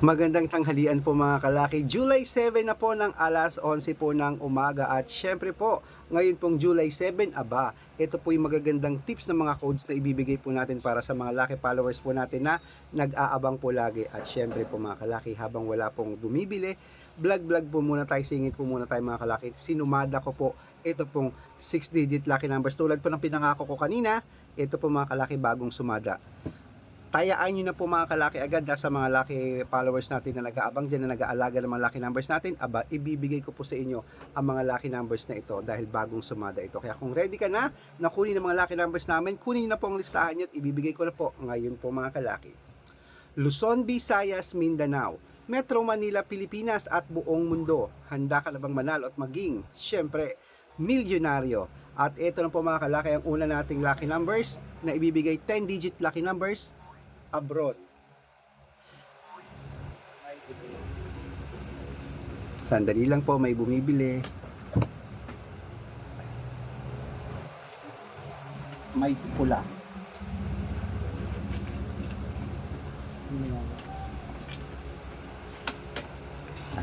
Magandang tanghalian po mga kalaki. July 7 na po ng alas 11 po ng umaga at syempre po, ngayon pong July 7, aba, ito po yung magagandang tips ng mga codes na ibibigay po natin para sa mga laki followers po natin na nag-aabang po lagi. At syempre po mga kalaki, habang wala pong dumibili, vlog-vlog po muna tayo, singit po muna tayo mga kalaki. Sinumada ko po ito pong 6-digit lucky numbers. Tulad po ng pinangako ko kanina, ito po mga kalaki bagong sumada tayaan nyo na po mga kalaki agad sa mga laki followers natin na nag-aabang dyan na nag-aalaga ng mga lucky numbers natin. Aba ibibigay ko po sa inyo ang mga lucky numbers na ito dahil bagong sumada ito. Kaya kung ready ka na na kunin ang mga lucky numbers namin kunin nyo na po ang listahan nyo at ibibigay ko na po ngayon po mga kalaki. Luzon, Visayas, Mindanao Metro Manila, Pilipinas at buong mundo. Handa ka na bang manalo at maging syempre milyonaryo? At ito na po mga kalaki ang una nating lucky numbers na ibibigay 10 digit lucky numbers abroad. Sandali lang po, may bumibili. May pula.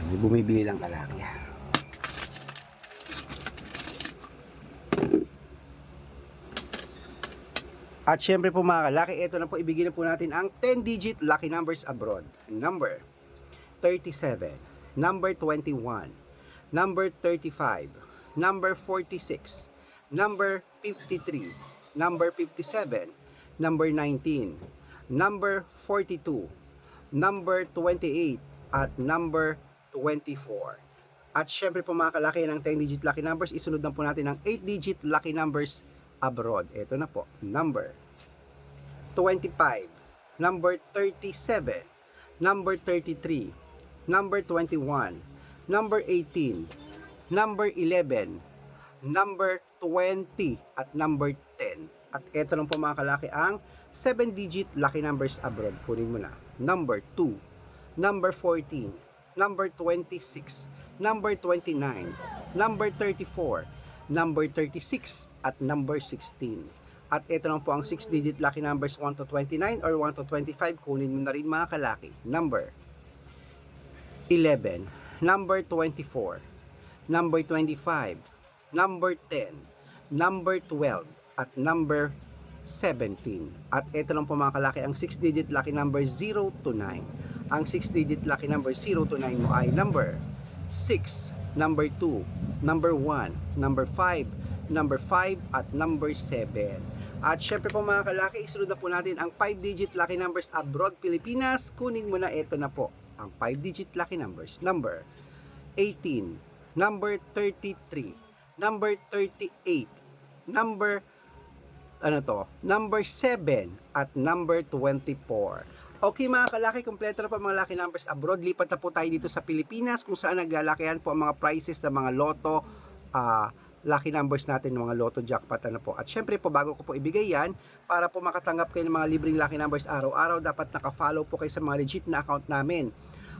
May bumibili lang kalaki. At syempre po mga kalaki, ito na po ibigay na po natin ang 10-digit lucky numbers abroad. Number 37, number 21, number 35, number 46, number 53, number 57, number 19, number 42, number 28, at number 24. At syempre po mga kalaki ng 10-digit lucky numbers, isunod na po natin ang 8-digit lucky numbers abroad. Ito na po, number 25, number 37, number 33, number 21, number 18, number 11, number 20, at number 10. At ito lang po mga kalaki ang 7-digit lucky numbers abroad. Kunin mo na. Number 2, number 14, number 26, number 29, number 34, number 36, at number 16. At ito lang po ang 6-digit lucky numbers 1 to 29 or 1 to 25. Kunin mo na rin mga kalaki. Number 11, number 24, number 25, number 10, number 12, at number 17. At ito lang po mga kalaki ang 6-digit lucky number 0 to 9. Ang 6-digit lucky number 0 to 9 mo ay number 6, number 2, number 1, number 5, number 5, at number 7. At syempre po mga kalaki, isunod na po natin ang 5-digit lucky numbers abroad Pilipinas. Kunin mo na ito na po, ang 5-digit lucky numbers. Number 18, number 33, number 38, number ano to, number 7 at number 24. Okay mga kalaki, kompleto na po mga lucky numbers abroad. Lipat na po tayo dito sa Pilipinas kung saan naglalakihan po ang mga prizes ng mga loto, ah, lucky numbers natin mga loto jackpot ano po. At syempre po bago ko po ibigay yan, para po makatanggap kayo ng mga libreng lucky numbers araw-araw, dapat naka-follow po kayo sa mga legit na account namin.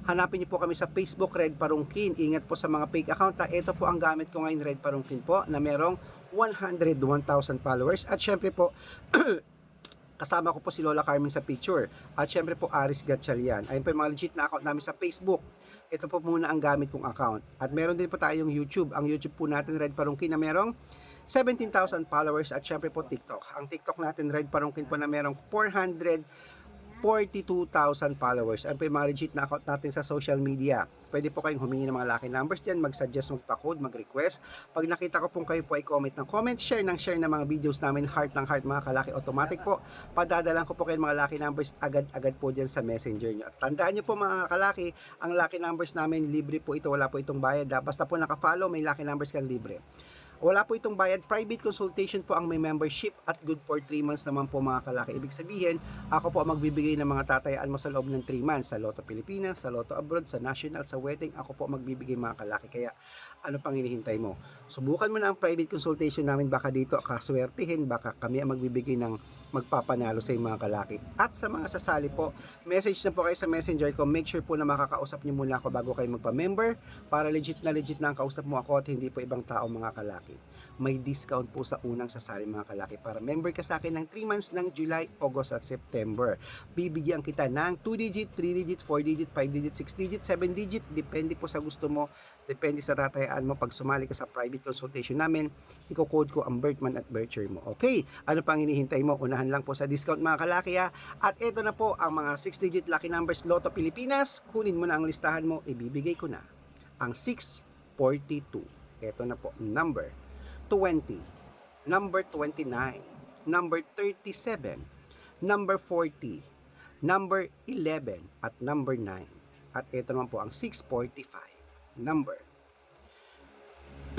Hanapin niyo po kami sa Facebook Red Parungkin. Ingat po sa mga fake account. Ito po ang gamit ko ngayon Red Parungkin po na merong 101,000 followers. At syempre po, kasama ko po si Lola Carmen sa picture. At syempre po Aris Gatchalian. Ayun po yung mga legit na account namin sa Facebook. Ito po muna ang gamit kong account. At meron din po tayong YouTube. Ang YouTube po natin Red Parungkin na merong 17,000 followers at syempre po TikTok. Ang TikTok natin Red Parungkin po na merong 442,000 followers. Ano po yung mga legit na account natin sa social media. Pwede po kayong humingi ng mga lucky numbers dyan, mag-suggest, magpa-code, mag-request. Pag nakita ko pong kayo po ay comment ng comment, share ng share ng mga videos namin, heart ng heart mga kalaki, automatic po. Padadalan ko po kayo mga lucky numbers agad-agad po dyan sa messenger nyo. At tandaan nyo po mga kalaki, ang lucky numbers namin, libre po ito, wala po itong bayad. Basta po naka-follow, may lucky numbers kang libre. Wala po itong bayad. Private consultation po ang may membership at good for 3 months naman po mga kalaki. Ibig sabihin, ako po ang magbibigay ng mga tatayaan mo sa loob ng 3 months. Sa Lotto Pilipinas, sa Lotto Abroad, sa National, sa Wedding. Ako po ang magbibigay mga kalaki. Kaya ano pang hinihintay mo? Subukan mo na ang private consultation namin. Baka dito kaswertihin. Baka kami ang magbibigay ng magpapanalo sa mga kalaki. At sa mga sasali po, message na po kayo sa messenger ko. Make sure po na makakausap niyo muna ako bago kayo magpa-member para legit na legit na ang kausap mo ako at hindi po ibang tao mga kalaki. May discount po sa unang sasali mga kalaki. Para member ka sa akin ng 3 months ng July, August at September. Bibigyan kita ng 2 digit, 3 digit, 4 digit, 5 digit, 6 digit, 7 digit. Depende po sa gusto mo. Depende sa tatayaan mo. Pag sumali ka sa private consultation namin, iko-code ko ang birth month at birth year mo. Okay, ano pang hinihintay mo? Unahan lang po sa discount mga kalaki ha. At ito na po ang mga 6 digit lucky numbers Lotto Pilipinas. Kunin mo na ang listahan mo, ibibigay ko na ang 642. Ito na po, number 20, number 29, number 37, number 40, number 11, at number 9. At ito naman po ang 645, number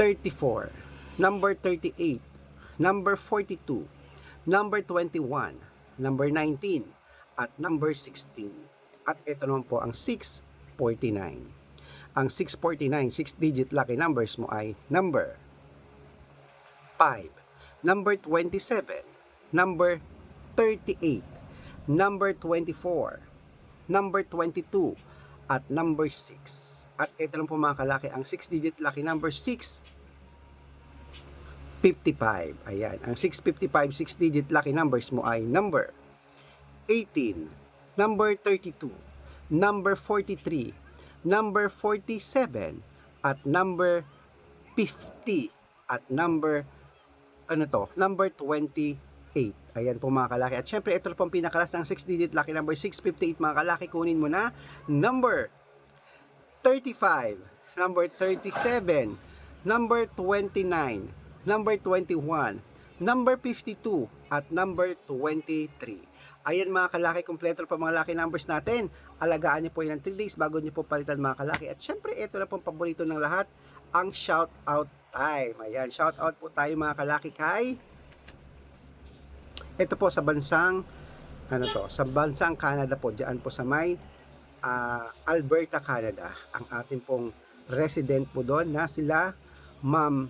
34, number 38, number 42, number 21, number 19, at number 16. At ito naman po ang 649. Ang 649, 6-digit lucky numbers mo ay number 5, number 27, number 38, number 24, number 22, at number 6. At ito lang po mga kalaki, ang 6-digit lucky number 6, 55. Ayan, ang 655, 6-digit lucky numbers mo ay number 18, number 32, number 43, number 47, at number 50, at number ano to, number 28. Ayan po mga kalaki. At syempre, ito po ang pinakalas ng 6-digit lucky number 658 mga kalaki. Kunin mo na number 35, number 37, number 29, number 21, number 52, at number 23. Ayan mga kalaki, kompleto po mga lucky numbers natin. Alagaan niyo po yan ng 3 days bago niyo po palitan mga kalaki. At syempre, ito na po ang paborito ng lahat, ang shout out time. Ayan, shout out po tayo mga kalaki kay ito po sa bansang ano to, sa bansang Canada po, diyan po sa may ah, Alberta, Canada. Ang ating pong resident po doon na sila Ma'am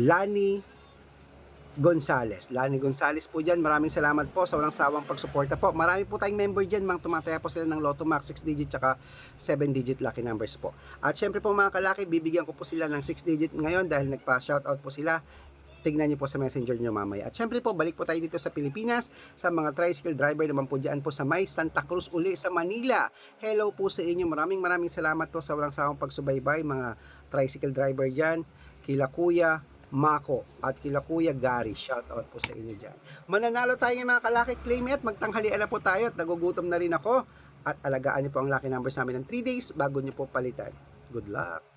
Lani Gonzales. Lani Gonzales po dyan. Maraming salamat po sa walang sawang pagsuporta po. Marami po tayong member dyan. Mga tumataya po sila ng Lotto Max 6 digit tsaka 7 digit lucky numbers po. At syempre po mga kalaki, bibigyan ko po sila ng 6 digit ngayon dahil nagpa-shoutout po sila. Tignan niyo po sa messenger niyo mamaya. At syempre po, balik po tayo dito sa Pilipinas sa mga tricycle driver naman po dyan po sa may Santa Cruz uli sa Manila. Hello po sa inyo. Maraming maraming salamat po sa walang sawang pagsubaybay mga tricycle driver dyan. Kila Kuya Mako at kila Kuya Gary. Shout out po sa inyo dyan. Mananalo tayo ng mga kalaki claim it. Magtanghalian na po tayo at nagugutom na rin ako. At alagaan niyo po ang lucky numbers namin ng 3 days bago niyo po palitan. Good luck!